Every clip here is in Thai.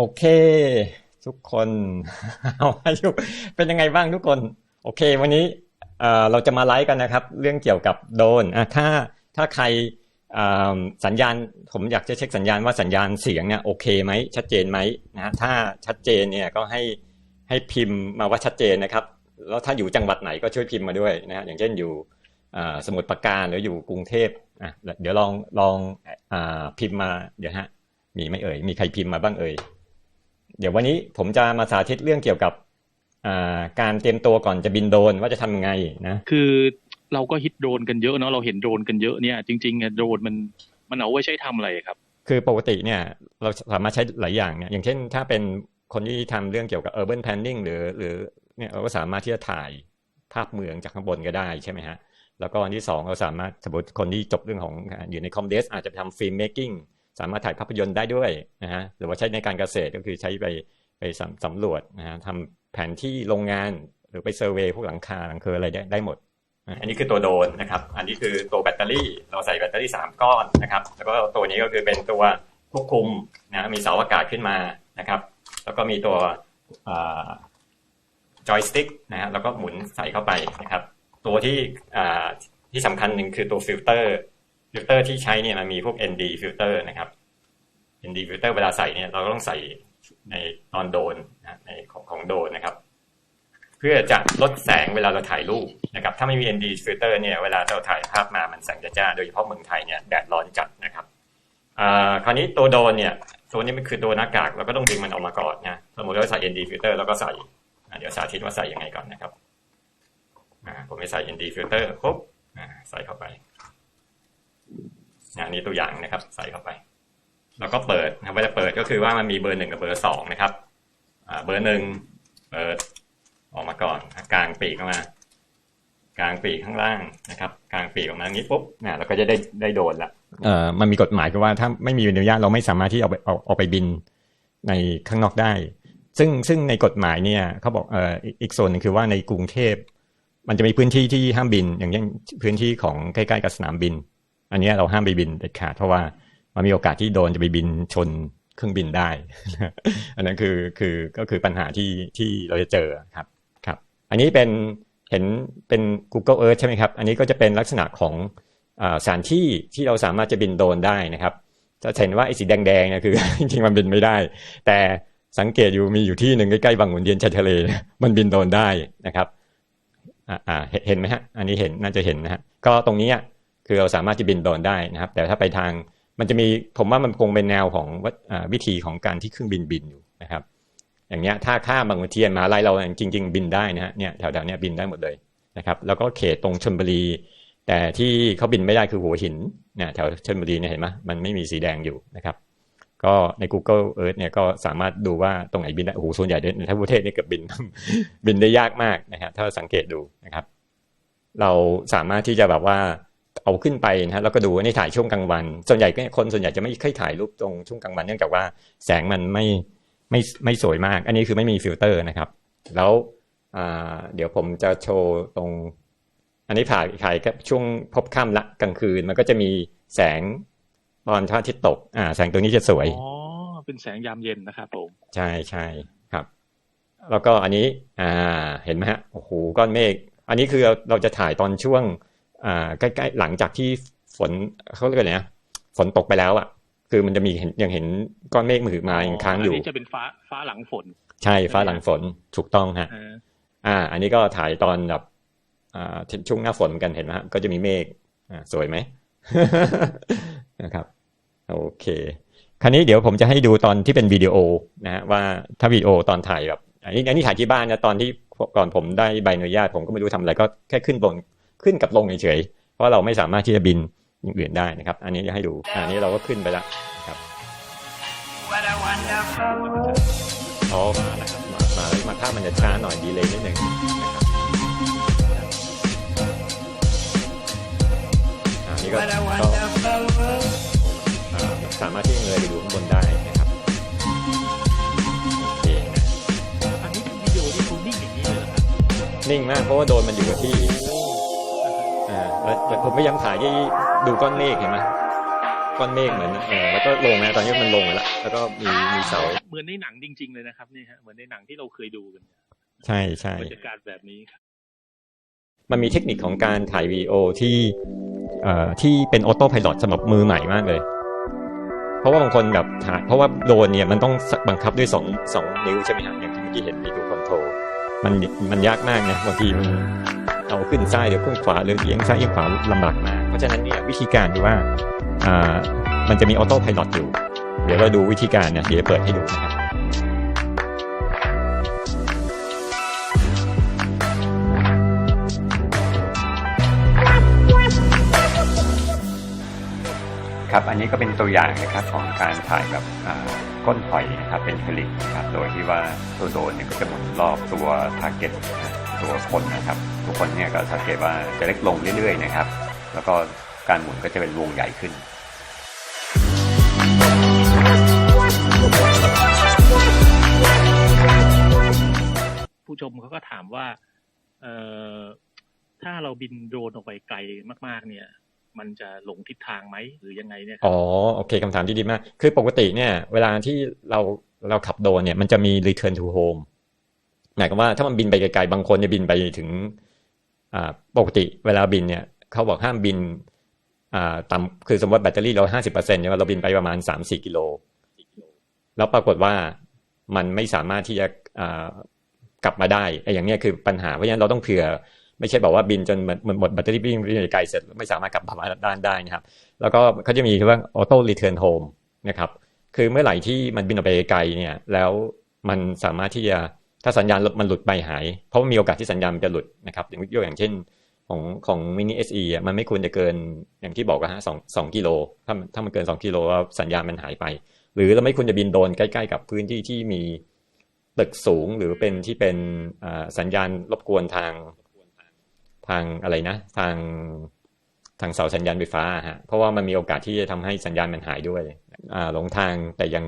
โอเค ทุกคนเอาอายุเป็นยังไงบ้างทุกคน โอเค วันนี้เราจะมาไลฟ์กันนะครับ เรื่องเกี่ยวกับโดนะถ้าถ้าใครสัญญาณผมอยากจะเช็คสัญญาณว่าสัญญาณเสียงเนี่ยโอเคไหมชัดเจนไหมนะถ้าชัดเจนเนี่ยก็ให้ให้พิมพ์มาว่าชัดเจนนะครับ แล้วถ้าอยู่จังหวัดไหนก็ช่วยพิมพ์มาด้วยนะฮะอย่างเช่นอยู่สมุทรปราการหรืออยู่กรุงเทพอะเดี๋ยวลองลองอพิมพ์มาเดี๋ยวฮะมีไหม่เอ่ยมีใครพิมพ์มาบ้างเอ่ย เดี๋ยววันนี้ผมจะมาสาธิตเรื่องเกี่ยวกับอ่าการเตรียมตัวก่อนจะบินโดรนว่าจะทำยังไงนะคือเราก็ฮิตโดรนกันเยอะเนาะเราเห็นโดรนกันเยอะเนี่ยจริงๆอะโดรนมันมันเอาไว้ใช้ทำอะไรครับ คือปกติเนี่ยเราสามารถใช้หลายอย่างเนี่ยอย่างเช่นถ้าเป็นคนที่ทำเรื่องเกี่ยวกับ urban planning หรือหรือเนี่ยเราก็สามารถที่จะถ่ายภาพเมืองจากข้างบนก็ได้ใช่ไหมฮะแล้วก็อันที่สองเราสามารถสมมติคนที่จบเรื่องของอยู่ในคอมเดสอาจจะทำฟิล์มเมคกิ้ง สามารถถ่ายภาพยนตร์ได้ด้วยนะฮะหรือว่าใช้ในการเกษตรก็คือใช้ไปไปสำสำรวจนะฮะทำแผนที่โรงงานหรือไปเซอร์เวยพวกหลังคาหลังเคออะไรได้ได้หมด อันนี้คือตัวโดรนนะครับ อันนี้คือตัวแบตเตอรี่เราใส่แบตเตอรี่ 3 ก้อนนะครับ แล้วก็ตัวนี้ก็คือเป็นตัวควบคุมนะมีเสาอากาศขึ้นมานะครับ แล้วก็มีตัวจอยสติ๊กนะฮะแล้วก็หมุนใส่เข้าไปนะครับ ตัวที่อ่าที่สำคัญหนึ่งคือตัวฟิลเตอร์ ฟิลเตอร์ที่ใช้เนี่ยมันมีพวก ND ฟิลเตอร์นะครับ ND ฟิลเตอร์เวลาใส่เนี่ยเราก็ต้องใส่ในตอนโดนนะในของของโดนนะครับ เพื่อจะลดแสงเวลาเราถ่ายรูปนะครับ ถ้าไม่มี ND filter เนี่ยเวลาเราถ่ายภาพมามันแสงจะจ้าโดยเฉพาะเมืองไทยเนี่ยแดดร้อนจัดนะครับอ่าคราวนี้ตัวโดนเนี่ยตัวนี้มันคือตัวหน้ากากเราก็ต้องดึงมันออกมาก่อนนะสมมติเราใส่ ND filter แล้วก็ใส่เดี๋ยวสาธิตว่าใส่ยังไงก่อนนะครับผมไปใส่ ND filter ปุ๊บใส่เข้าไป นี่ตัวอย่างนะครับ ใส่เข้าไป แล้วก็เปิดนะเวลาเปิดก็คือว่ามันมีเบอร์หนึ่งกับเบอร์สองนะครับเบอร์หนึ่งเปิดออกมาก่อนกลางปีกออกมากลางปีกข้างล่างนะครับ กลางปีกออกมาอย่างนี้ปุ๊บนะเราก็จะได้ได้โดนละเอ่อมันมีกฎหมายคือว่าถ้าไม่มีใบอนุญาตเราไม่สามารถที่เอาไปเอาเอาไปบินในข้างนอกได้ ซึ่งซึ่งในกฎหมายเนี่ยเขาบอกเอ่ออีกอีกส่วนหนึ่งคือว่าในกรุงเทพมันจะมีพื้นที่ที่ห้ามบิน อย่างเช่นพื้นที่ของใกล้ๆกับสนามบิน อันนี้เราห้ามไปบินเด็ดขาดเพราะว่ามันมีโอกาสที่โดนจะไปบินชนเครื่องบินได้ อันนั้นคือคือก็คือปัญหาที่ที่เราจะเจอครับครับ อันนี้เป็นเห็นเป็น Google Earth ใช่ไหมครับ อันนี้ก็จะเป็นลักษณะของอาสถานที่ที่เราสามารถจะบินโดนได้นะครับ จะเห็นว่าไอ้สีแดงๆเนี่ยคือจริงๆมันบินไม่ได้ แต่สังเกตอยู่มีอยู่ที่หนึ่งใกล้ๆบางขุนเทียนชายทะเล มันบินโดนได้นะครับอ่าอ่าเห็นไหมฮะ อันนี้เห็นน่าจะเห็นนะฮะ ก็ตรงนี้ คือเราสามารถจะบินโดรนได้นะครับ แต่ถ้าไปทางมันจะมีผมว่ามันคงเป็นแนวของวิธีของการที่เครื่องบินบินอยู่นะครับ อย่างเนี้ยถ้าข้ามบางเทียนมหาลัยเราจริง ๆ บินได้นะฮะเนี่ยแถวๆเนี้ยบินได้หมดเลยนะครับ แล้วก็เขตตรงชลบุรี แต่ที่เขาบินไม่ได้คือหัวหินเนี่ยแถวชลบุรีเนี่ยเห็นไหมมันไม่มีสีแดงอยู่นะครับ ก็ใน Google Earth เนี่ยก็สามารถดูว่าตรงไหนบินได้โอ้โหส่วนใหญ่ในทั้งประเทศเนี่ยเกือบบินบินได้ยากมากนะครับถ้าสังเกตดูนะครับ เราสามารถที่จะแบบว่า เอาขึ้นไปนะฮะแล้วก็ดูว่านี่ถ่ายช่วงกลางวัน ส่วนใหญ่ก็คนส่วนใหญ่จะไม่ค่อยถ่ายรูปตรงช่วงกลางวันเนื่องจากว่าแสงมันไม่ไม่ไม่สวยมาก อันนี้คือไม่มีฟิลเตอร์นะครับ แล้วอ่าเดี๋ยวผมจะโชว์ตรง อันนี้ถ่ายถ่ายกับช่วงพบค่ำละกลางคืน มันก็จะมีแสงตอนพระอาทิตย์ตกอ่าแสงตัวนี้จะสวยอ๋อเป็นแสงยามเย็นนะครับผมใช่ใช่ครับ แล้วก็อันนี้อ่าเห็นไหมฮะโอ้โหก้อนเมฆอันนี้คือเราเราจะถ่ายตอนช่วงอ่า ใกล้ๆหลังจากที่ฝนเขาเรียกอะไรนะฝนตกไปแล้วอะ คือมันจะมีเห็นยังเห็นก้อนเมฆมือมายังค้างอยู่นนี้จะเป็นฟ้าฟ้าหลังฝน ใช่ฟ้าหลังฝนถูกต้องฮะอ่าอ่าอันนี้ก็ถ่ายตอนแบบอ่าช่วงหน้าฝนเหมือนกันเห็นไหมฮะก็จะมีเมฆอ่าสวยไหมนะครับโอเค คราวนี้เดี๋ยวผมจะให้ดูตอนที่เป็นวิดีโอนะฮะว่าถ้าวิดีโอตอนถ่ายแบบอันนี้อันนี้ถ่ายที่บ้านนะตอนที่ก่อนผมได้ใบอนุญาตผมก็ไม่รู้ทำอะไรก็แค่ขึ้นลง ขึ้นกับลงเฉยๆเพราะเราไม่สามารถที่จะบินอย่างอื่นได้นะครับ อันนี้จะให้ดูอันนี้เราก็ขึ้นไปแล้วนะครับ What a wonderful world. อ๋อมาแล้วครับมามาแล้วมาภาพมันจะช้าหน่อยดีเลยนิดหนึ่งนะครับอ่านี่ก็ What a ก็ wonderful world. อ่าสามารถที่จะเงยไปดูข้างบนได้นะครับโอเคนะอันนี้เป็นวิดีโอที่เขานิ่งอย่างนี้เลยเหรอครับนิ่งมากเพราะว่าโดรนมันอยู่กับที่อ่า แล้วแล้วผมพยายามถ่ายที่ดูก้อนเมฆเห็นไหมก้อนเมฆเหมือนเออแล้วก็ลงนะตอนนี้มันลงไปแล้วแล้วก็มีมีเสาเหมือนในหนังจริง ๆ เลยนะครับนี่ฮะเหมือนในหนังที่เราเคยดูกันใช่ใช่บรรยากาศแบบนี้ครับมันมีเทคนิคของการถ่ายวีดีโอที่เอ่อที่เป็นออโต้พายロสำหรับมือใหม่มากเลย เพราะว่าบางคนแบบถ่ายเพราะว่าโดรนเนี่ยมันต้องบังคับด้วยสองสองนิ้วใช่ไหมฮะอย่างที่เมื่อกี้เห็นมีดูคอนโทรลมันมันยากมากนะบางทีมัน เอาขึ้นซ้ายเดี๋ยวขึ้นขวาหรือเอียงซ้ายเอียงขวาลำบากมากเพราะฉะนั้นเนี่ยวิธีการคือว่าอ่ามันจะมีออโต้พายロอยู่ เดี๋ยวเราดูวิธีการเนี่ยเดี๋ยวเปิดให้ดูนะครับครับอันนี้ก็เป็นตัวอย่างนะครับของการถ่ายแบบก้นหอยนะครับเป็นผลิตนะครับโดยที่ว่าตัวโดรนเนี่ยก็จะหมุนรอบตัวทาร์เก็ต ตัวคนนะครับตัวคนเนี่ยก็สังเกตว่าจะเล็กลงเรื่อยๆนะครับ แล้วก็การหมุนก็จะเป็นวงใหญ่ขึ้นผู้ชมเขาก็ถามว่าเอ่อถ้าเราบินโดรนออกไปไกลมากๆ เนี่ย มันจะหลงทิศทางไหมหรือยังไงเนี่ยครับอ๋อโอเคคำถามที่ดีมาก คือปกติเนี่ย เวลาที่เราเราขับโดรนเนี่ยมันจะมี return to home หมายความว่าถ้ามันบินไปไกลๆบางคนจะบินไปถึงปกติเวลาบินเนี่ยเขาบอกห้ามบินอ่าต่ำคือสมมติแบตเตอรี่เราห้าสิบเปอร์เซ็นต์เนี่ยเราบินไปประมาณสามสี่กิโล แล้วปรากฏว่ามันไม่สามารถที่จะกลับมาได้ไอ้อย่างเนี้ยคือปัญหาเพราะฉะนั้นเราต้องเผื่อไม่ใช่บอกว่าบินจนหมดหมดแบตเตอรี่วิ่งไปไกลเสร็จไม่สามารถกลับมาด้านได้นะครับ แล้วก็เขาจะมีเรียกว่าออโต้รีเทิร์นโฮมนะครับคือเมื่อไหร่ที่มันบินออกไปไกลเนี่ยแล้วมันสามารถที่จะ ถ้าสัญญาณมันหลุดไปหาย เพราะมีโอกาสที่สัญญาณมันจะหลุดนะครับอย่างยกอย่างเช่นของของมินิเอสอะมันไม่ควรจะเกินอย่างที่บอกอะฮะสองสองกิโลถ้าถ้ามันเกินสองกิโลแล้วสัญญาณมันหายไป หรือเราไม่ควรจะบินโดนใกล้ๆ กับพื้นที่ที่มีตึกสูงหรือเป็นที่เป็นสัญญาณรบกวนทางทางอะไรนะ ทางทางเสาสัญญาณไฟฟ้าฮะเพราะว่ามันมีโอกาสที่จะทำให้สัญญาณมันหายด้วยหลงทางแต่ยัง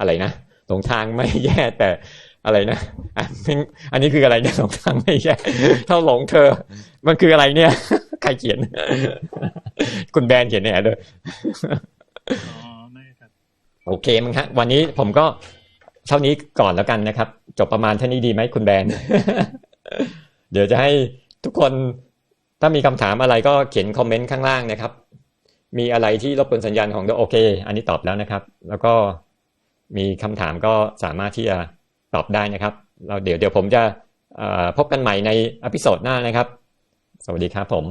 อะไรนะหลงทางไม่แย่แต่ อะไรนะอะไม่อันนี้คืออะไรเนี่ยหลงทางไม่แย่เท่าหลงเธอ มันคืออะไรเนี่ย ใครเขียน คุณแบรนด์เขียนเนี่ยเลยอ๋อไม่ครับโอเคมั้งฮะ วันนี้ผมก็เท่านี้ก่อนแล้วกันนะครับ จบประมาณเท่านี้ดีไหมคุณแบรนด์เดี๋ยวจะให้ทุกคนถ้ามีคำถามอะไรก็เขียนคอมเมนต์ข้างล่างนะครับ มีอะไรที่รบกวนสัญญาณของโอเค อันนี้ตอบแล้วนะครับ แล้วก็มีคำถามก็สามารถที่จะ ตอบได้นะครับ เราเดี๋ยวเดี๋ยวผมจะพบกันใหม่ในอพิโซดหน้านะครับ สวัสดีครับผม